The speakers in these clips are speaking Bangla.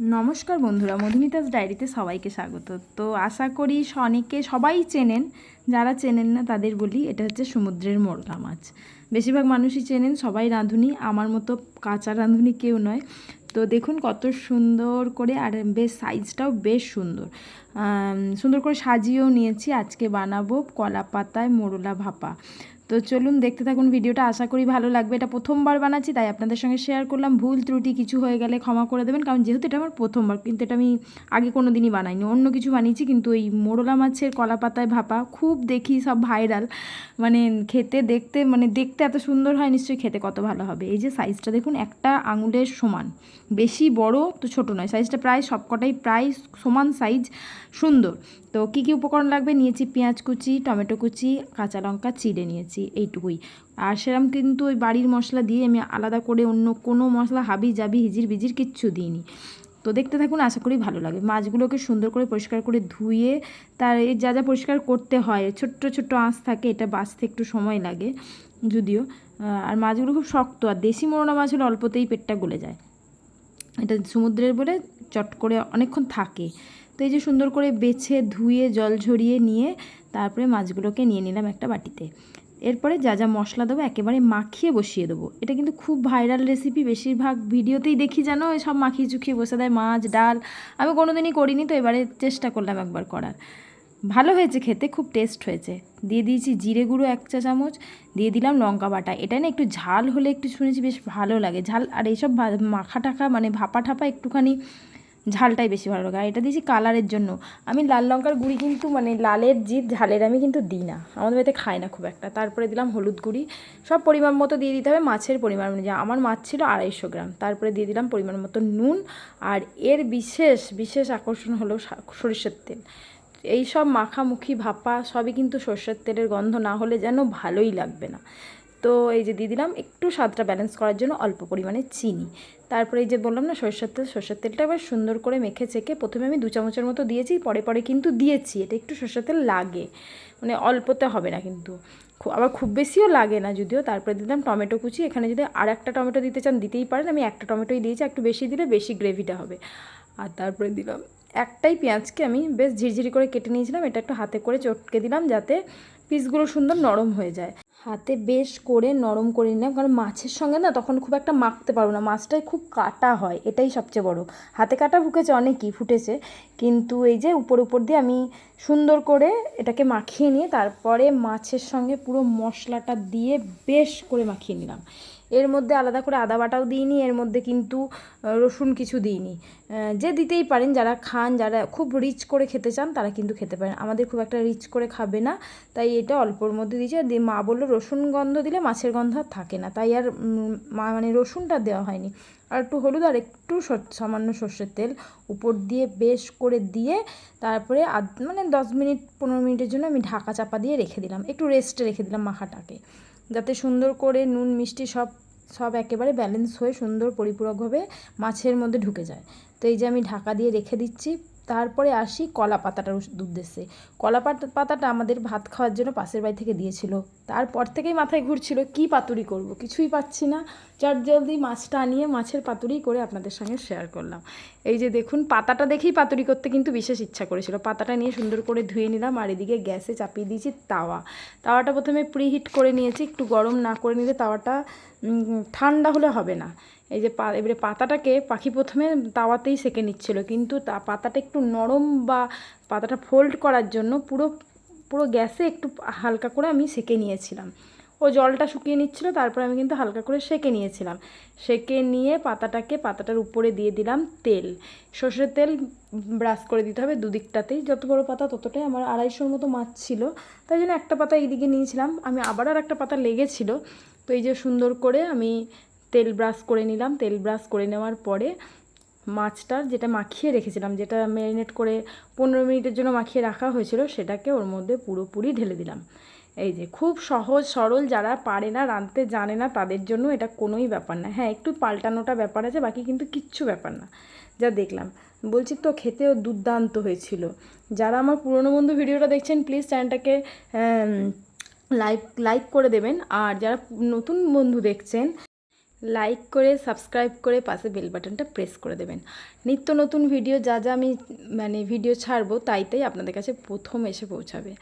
নমস্কার বন্ধুরা, মধুমিতাস ডায়েরিতে সবাইকে স্বাগত। তো আশা করি অনেকে সবাই চেনেন, যারা চেনেন না তাদের বলি, এটা হচ্ছে সমুদ্রের মোরলা মাছ। বেশিরভাগ মানুষই চেনেন, সবাই রাঁধুনি, আমার মতো কাঁচা রাঁধুনি কেউ নয়। তো দেখুন কত সুন্দর করে, আর বেশ সাইজটাও বেশ সুন্দর। সুন্দর করে সাজিয়েও নিয়েছি, আজকে বানাবো কলা পাতায় মোরলা ভাপা। তো চলুন দেখতে থাকুন ভিডিওটা। আশা করি ভালো লাগবে। এটা প্রথমবার বানাচ্ছি, তাই আপনাদের সঙ্গে শেয়ার করলাম। ভুল, ত্রুটি কিছু হয়ে গেলে ক্ষমা করে দেবেন। কারণ যেহেতু এটা আমার প্রথমবার, কিন্তু এটা আমি আগে কোনো দিনই বানাইনি। অন্য কিছু বানিয়েছি, কিন্তু এই মোরলা মাছের কলা পাতায় ভাপা খুব দেখি সব ভাইরাল মানে খেতে দেখতে মানে দেখতে এত সুন্দর হয়, নিশ্চয়ই খেতে কত ভালো হবে। এই যে সাইজটা দেখুন, একটা আঙুলের সমান। বেশি বড় তো ছোট নয় সাইজটা প্রায় সবকটাই প্রায় সমান সাইজ সুন্দর। তো কী কী উপকরণ লাগবে? নিয়েছি পেঁয়াজ কুচি, টমেটো কুচি, কাঁচা লঙ্কা চিড়ে নিয়েছি, এইটুকুই। আর সেরম কিন্তু ওই বাড়ির মশলা দিয়ে আমি আলাদা করে অন্য কোনো মশলা হাবি জাবি হিজির বিজির কিচ্ছু দিইনি। তো দেখতে থাকুন, আশা করি ভালো লাগে মাছগুলোকে সুন্দর করে পরিষ্কার করে ধুয়ে তার এই যা যা পরিষ্কার করতে হয়, ছোট্ট ছোট্ট আঁশ থাকে, এটা বাঁচতে একটু সময় লাগে, যদিও। আর মাছগুলো খুব শক্ত, আর দেশি মোরনা মাছ হলে অল্পতেই পেটটা গলে যায়। এটা সমুদ্রের বলে চট করে অনেকক্ষণ থাকে। তো এই যে সুন্দর করে বেছে, ধুয়ে, জল ঝরিয়ে নিয়ে তারপরে মাছগুলোকে নিয়ে নিলাম একটা বাটিতে। এরপরে যা যা মশলা দেবো একেবারে মাখিয়ে বসিয়ে দেবো। এটা কিন্তু খুব ভাইরাল রেসিপি বেশিরভাগ ভিডিওতেই দেখি যেন সব মাখিয়ে চুখিয়ে বসে দেয় মাছ, ডাল। আমি কোনো দিনই করিনি তো এবারে চেষ্টা করলাম একবার করার। ভালো হয়েছে খেতে, খুব টেস্ট হয়েছে। দিয়ে দিয়েছি জিরে গুঁড়ো এক চা চামচ, দিয়ে দিলাম লঙ্কা বাটা। এটা না একটু ঝাল হলে একটু শুনেছি বেশ ভালো লাগে। ঝাল আর এইসব মাখা টাখা মানে ভাপা ঠাপা একটুখানি ঝালটাই বেশি ভালো লাগে। আর এটা দিয়েছি কালারের জন্য। আমি লাল লঙ্কার গুঁড়ি কিন্তু মানে লালের জিত ঝালের আমি কিন্তু দিই না। আমাদের বাড়িতে খাই না খুব একটা। তারপরে দিলাম হলুদ গুঁড়ি। সব পরিমাণ মতো দিয়ে দিতে হবে মাছের পরিমাণ অনুযায়ী। আমার মাছ ছিল আড়াইশো গ্রাম। তারপরে দিয়ে দিলাম পরিমাণ মতো নুন। আর এর বিশেষ বিশেষ আকর্ষণ হলো সরিষার তেল। এই সব মাখামুখি ভাপা সবই কিন্তু সর্ষের তেলের গন্ধ না হলে যেন ভালোই লাগবে না। তো এই যে দিয়ে দিলাম একটু স্বাদটা ব্যালেন্স করার জন্য অল্প পরিমাণে চিনি। তারপরে এই যে বললাম না, সরষের তেল, সরষের তেলটা এবার সুন্দর করে মেখে চেখে প্রথমে আমি দু চামচের মতো দিয়েছি, পরে পরে কিন্তু দিয়েছি, এটা একটু সরষের তেল লাগে। মানে অল্পতে হবে না কিন্তু। আবার খুব বেশিও লাগে না যদিও, তারপরে দিলাম টমেটো কুচি, এখানে যদি আর একটা টমেটো দিতে চান দিতেই পারেন, আমি একটা টমেটোই দিয়েছি, একটু বেশি দিলে বেশি গ্রেভিটা হবে। আর তারপরে দিলাম একটাই পেঁয়াজকে আমি বেশ ঝিরঝিরি করে কেটে নিয়েছিলাম, এটা একটু হাতে করে চটকে দিলাম যাতে পিসগুলো সুন্দর নরম হয়ে যায়। হাতে বেশ করে নরম করে নিলাম। কারণ মাছের সঙ্গে না তখন খুব একটা মাখতে পারব না। মাছটাই খুব কাটা হয়, এটাই সবচেয়ে বড়। হাতে কাটা ফুকেছে অনেকই ফুটেছে। কিন্তু এই যে উপর উপর দিয়ে আমি সুন্দর করে এটাকে মাখিয়ে নিয়ে তারপরে মাছের সঙ্গে পুরো মশলাটা দিয়ে বেশ করে মাখিয়ে নিলাম। এর মধ্যে আলাদা করে আদা বাটাও দিইনি, এর মধ্যে কিন্তু রসুন কিছু দিইনি। যে দিতেই পারেন, যারা খান, যারা খুব রিচ করে খেতে চান, তারা কিন্তু খেতে পারেন। আমাদের খুব একটা রিচ করে খাবে না, তাই এটা অল্পর মধ্যে দিয়েছে। আর মা বলল, রসুন গন্ধ দিলে মাছের গন্ধ আর থাকে না। তাই আর মানে রসুনটা দেওয়া হয়নি। আর একটু হলুদ আর একটু সামান্য সর্ষের তেল উপর দিয়ে বেশ করে দিয়ে তারপরে আধ মানে দশ মিনিট, পনেরো মিনিটের জন্য আমি ঢাকা চাপা দিয়ে রেখে দিলাম। একটু রেস্টে রেখে দিলাম মাখাটাকে। যাতে সুন্দর করে নুন, মিষ্টি সব সব একেবারে ব্যালেন্স হয়ে সুন্দর পরিপূরকভাবে মাছের মধ্যে ঢুকে যায়। তো এই যে আমি ঢাকা দিয়ে রেখে দিচ্ছি। তারপরে আসি কলা পাতাটার উদ্দেশ্যে। কলা পাতা পাতাটা আমাদের ভাত খাওয়ার জন্য পাশের বাড়ি থেকে দিয়েছিল। তারপর থেকেই মাথায় ঘুরছিল, কি পাতুরি করব? কিছুই পাচ্ছি না। চট জলদি মাছটা আনিয়ে মাছের পাতুরি করে আপনাদের সঙ্গে শেয়ার করলাম। এই যে দেখুন, পাতাটা দেখেই পাতুরি করতে কিন্তু বিশেষ ইচ্ছা করেছিল। পাতাটা নিয়ে সুন্দর করে ধুয়ে নিলাম আর এদিকে গ্যাসে চাপিয়ে দিয়েছি তাওয়া। তাওয়াটা প্রথমে প্রিহিট করে নিয়েছি, একটু গরম না করে নিলে তাওয়াটা ঠান্ডা হলে হবে না। এই যে পা, এবারে পাতাটাকে পাখি প্রথমে তাওয়াতেই সেকে নিচ্ছিল, কিন্তু তা পাতাটা একটু নরম বা পাতাটা ফোল্ড করার জন্য পুরো পুরো গ্যাসে একটু হালকা করে আমি সেকে নিয়েছিলাম। ও জলটা শুকিয়ে নিচ্ছিল, তারপর আমি কিন্তু হালকা করে সেকে নিয়েছিলাম। সেকে নিয়ে পাতাটাকে, পাতাটার উপরে দিয়ে দিলাম তেল। সর্ষের তেল ব্রাশ করে দিতে হবে দুদিকটাতেই। যত বড় পাতা ততটাই আমার আড়াইশোর মতো মাছ ছিল। তাই জন্য একটা পাতা এইদিকে নিয়েছিলাম। আমি আবার আর একটা পাতা লেগেছিল। তো এই যে সুন্দর করে আমি তেল ব্রাশ করে নিলাম। তেল ব্রাশ করে নেওয়ার পরে মাছটার যেটা মাখিয়ে রেখেছিলাম, যেটা ম্যারিনেট করে পনেরো মিনিটের জন্য মাখিয়ে রাখা হয়েছিল, সেটাকে ওর মধ্যে পুরোপুরি ঢেলে দিলাম। এই যে খুব সহজ, সরল যারা পারে না, রাঁধতে জানে না, তাদের জন্য এটা কোনোই ব্যাপার না। হ্যাঁ একটু পাল্টানোটা ব্যাপার আছে, বাকি কিন্তু কিচ্ছু ব্যাপার না। যা দেখলাম। বলছি তো খেতেও দুর্দান্ত হয়েছিল। যারা আমার পুরনো বন্ধু ভিডিওটা দেখছেন প্লিজ চ্যানেলটাকে লাইক লাইক করে দেবেন। আর যারা নতুন বন্ধু দেখছেন লাইক করে সাবস্ক্রাইব করে পাশে বেল বাটনটা প্রেস করে দেবেন। নিত্য নতুন ভিডিও যা যা আমি মানে ভিডিও ছাড়বো তাই তাই আপনাদের কাছে প্রথম এসে পৌঁছাবে।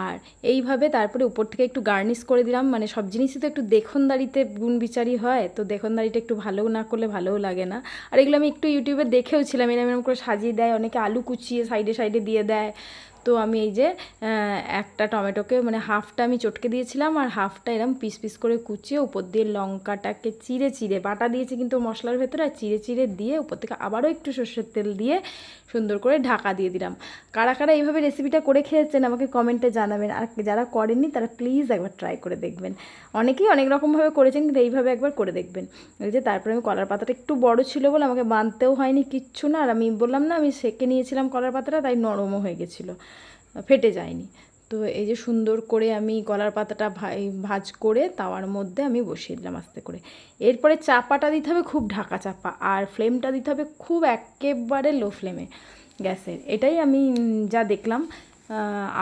আর এইভাবে তারপরে উপর থেকে একটু গার্নিশ করে দিলাম। মানে সব জিনিসই তো একটু দেখনদারিতে গুণ বিচারি হয়, তো দেখনদারিটা একটু ভালো না করলে ভালোও লাগে না। আর এগুলো আমি একটু ইউটিউবে দেখেও ছিলাম এরকম এরকম করে সাজিয়ে দেয়, অনেকে আলু কুচিয়ে সাইডে সাইডে দিয়ে দেয়। তো আমি এই যে একটা টমেটোকে মানে হাফটা আমি চটকে দিয়েছিলাম আর হাফটা এরম পিস পিস করে কুচিয়ে উপর দিয়ে লঙ্কাটাকে চিড়ে চিড়ে বাটা দিয়েছি কিন্তু মশলার ভেতরে আর চিড়ে চিড়ে দিয়ে উপর থেকে আবারও একটু সর্ষের তেল দিয়ে সুন্দর করে ঢাকা দিয়ে দিলাম। কারা কারা এইভাবে রেসিপিটা করে খেয়েছেন আমাকে কমেন্টে জানাবেন আর যারা করেননি তারা প্লিজ একবার ট্রাই করে দেখবেন। অনেকেই অনেক রকমভাবে করেছেন কিন্তু এইভাবে একবার করে দেখবেন। এই যে তারপরে আমি কলার পাতাটা একটু বড় ছিল বলে আমাকে বাঁধতেও হয়নি কিচ্ছু না আর আমি বললাম না আমি সেকে নিয়েছিলাম কলার পাতাটা তাই নরমও হয়ে গেছিল। ফেটে যায়নি। তো এই যে সুন্দর করে আমি কলার পাতাটা ভাজ করে তাওয়ার মধ্যে আমি বসিয়ে দিলাম আস্তে করে। এরপরে চাপাটা দিতে হবে খুব ঢাকা চাপা আর ফ্লেমটা দিতে হবে খুব একেবারে লো ফ্লেমে গ্যাসের। এটাই আমি যা দেখলাম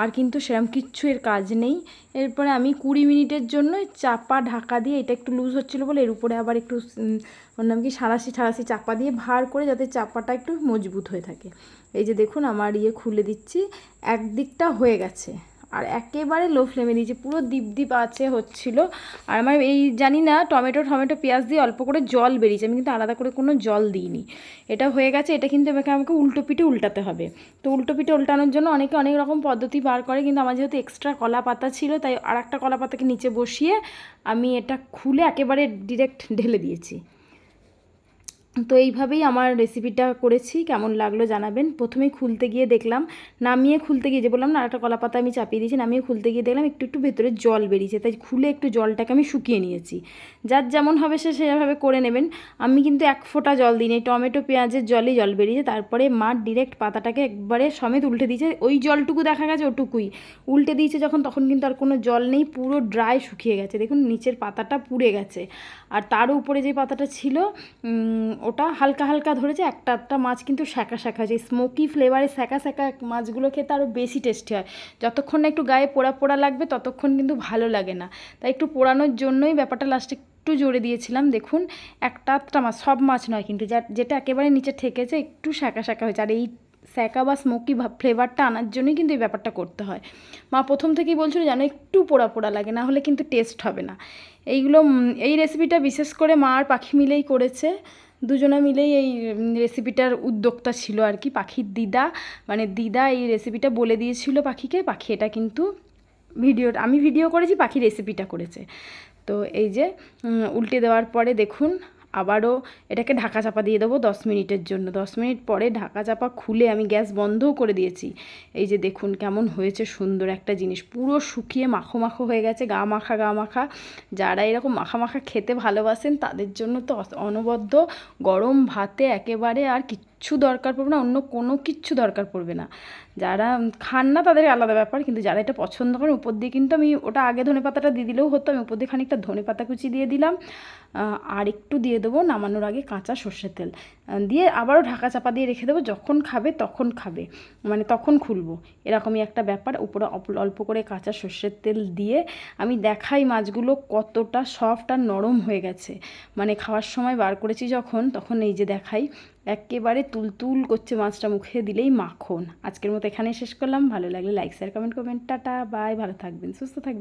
আর কিন্তু সেরকম কিচ্ছু এর কাজ নেই। এরপরে আমি কুড়ি মিনিটের জন্য চাপা ঢাকা দিয়ে, এটা একটু লুজ হচ্ছিল বলে, এর উপরে আবার একটু ওর নাম কি সারাশি ঠারাশি চাপা দিয়ে ভার করে যাতে চাপাটা একটু মজবুত হয়ে থাকে। এই যে দেখুন, আমার ইয়ে খুলে দিচ্ছি, একদিকটা হয়ে গেছে। আর একেবারে লো ফ্লেমে দিয়েছি, পুরো দ্বীপ দ্বীপ আছে হচ্ছিল। আর আমার এই, জানি না, টমেটো টমেটো, পেঁয়াজ দিয়ে অল্প করে জল বেরিয়েছে, আমি কিন্তু আলাদা করে কোনো জল দিইনি। এটা হয়ে গেছে, এটা কিন্তু এবার আমাকে উল্টো পিঠে উল্টাতে হবে। তো উল্টো পিঠে উল্টানোর জন্য অনেকে অনেক রকম পদ্ধতি বার করে, কিন্তু আমার যেহেতু এক্সট্রা কলা পাতা ছিল, তাই আর একটা কলা পাতাকে নিচে বসিয়ে আমি এটা খুলে একেবারে ডিরেক্ট ঢেলে দিয়েছি। তো এইভাবেই আমার রেসিপিটা করেছি। কেমন লাগল জানাবেন। প্রথমেই খুলতে গিয়ে দেখলাম, নামিয়ে খুলতে গিয়ে যে বললাম না একটা কলা পাতা আমি চাপিয়ে দিয়েছি, নামিয়ে খুলতে গিয়ে দেখলাম একটু একটু ভেতরে জল বেরিয়েছে। তাই খুলে একটু জলটাকে আমি শুকিয়ে নিয়েছি। যার যেমন হবে সে সেভাবে করে নেবেন। আমি কিন্তু এক ফোঁটা জল দিই টমেটো, পেঁয়াজের জলই জল বেরিয়েছে। তারপরে মা ডিরেক্ট পাতাটাকে একবারে সমেত উল্টে দিয়েছে। ওই জলটুকু দেখা গেছে ওটুকুই। উল্টে দিয়েছে যখন, তখন কিন্তু আর কোনো জল নেই। পুরো ড্রাই শুকিয়ে গেছে। দেখুন, নিচের পাতাটা পুড়ে গেছে। আর তার উপরে যে পাতাটা ছিল ওটা হালকা হালকা ধরেছে, একটা একটা মাছ কিন্তু শাঁকা শাঁকা হয়েছে। স্মোকি ফ্লেভারে শাঁকা শাঁকা মাছগুলো খেতে আরও বেশি টেস্টি হয়। যতক্ষণ না একটু গায়ে পোড়া পোড়া লাগবে, ততক্ষণ কিন্তু ভালো লাগে না। তাই একটু পোড়ানোর জন্যই ব্যাপারটা লাস্টে একটু জোরে দিয়েছিলাম। দেখুন, একটা একটা মাছ, সব মাছ নয় কিন্তু যা, যেটা একেবারে নিচে ঠেকেছে, একটু শাঁকা শাঁকা হয়েছে। আর এই স্যাকা বা স্মোকি ফ্লেভারটা আনার জন্যই কিন্তু এই ব্যাপারটা করতে হয়। মা প্রথম থেকেই বলছিল যেন একটু পোড়া পোড়া লাগে, না হলে কিন্তু টেস্ট হবে না। এইগুলো এই রেসিপিটা বিশেষ করে মা আর পাখি মিলেই করেছে। দুজনে মিলেই এই রেসিপিটার উদ্যোক্তা ছিল আর কি, পাখির দিদা। মানে দিদা এই রেসিপিটা বলে দিয়েছিল পাখিকে, পাখি এটা কিন্তু ভিডিও, আমি ভিডিও করেছি, পাখি রেসিপিটা করেছে। তো এই যে উল্টে দেওয়ার পরে দেখুন আবারও এটাকে ঢাকা চাপা দিয়ে দেবো দশ মিনিটের জন্য। দশ মিনিট পরে ঢাকা চাপা খুলে আমি গ্যাস বন্ধও করে দিয়েছি। এই যে দেখুন কেমন হয়েছে সুন্দর একটা জিনিস। পুরো শুকিয়ে মাখো মাখো হয়ে গেছে, গা মাখা গা মাখা। যারা এরকম মাখা মাখা খেতে ভালোবাসেন, তাদের জন্য তো অনবদ্য। গরম ভাতে একেবারে আর কিচ্ছু দরকার পড়বে না, অন্য কোনো কিচ্ছু দরকার পড়বে না। যারা খান না তাদের আলাদা ব্যাপার। কিন্তু যারা এটা পছন্দ করেন, উপর দিয়ে কিন্তু আমি ওটা আগে ধনে পাতাটা দিয়ে দিলেও হতো। আমি উপর দিয়ে খানিকটা ধনে পাতা কুচি দিয়ে দিলাম। আর একটু দিয়ে দেবো নামানোর আগে কাঁচা সর্ষের তেল। দিয়ে আবারও ঢাকা চাপা দিয়ে রেখে দেবো। যখন খাবে, তখন খাবে। মানে তখন খুলবো। এরকমই একটা ব্যাপার। উপরে অল্প করে কাঁচা সর্ষের তেল দিয়ে আমি দেখাই মাছগুলো কতটা সফট আর নরম হয়ে গেছে। মানে খাওয়ার সময় বার করেছি যখন, তখন এই যে দেখাই, একেবারে তুলতুল করছে মাছটা মুখে দিলেই মাখন। আজকের মতো এখানে শেষ করলাম। ভালো লাগলে লাইক শেয়ার কমেন্ট করবেন। টাটা বাই ভালো থাকবেন, সুস্থ থাকবেন।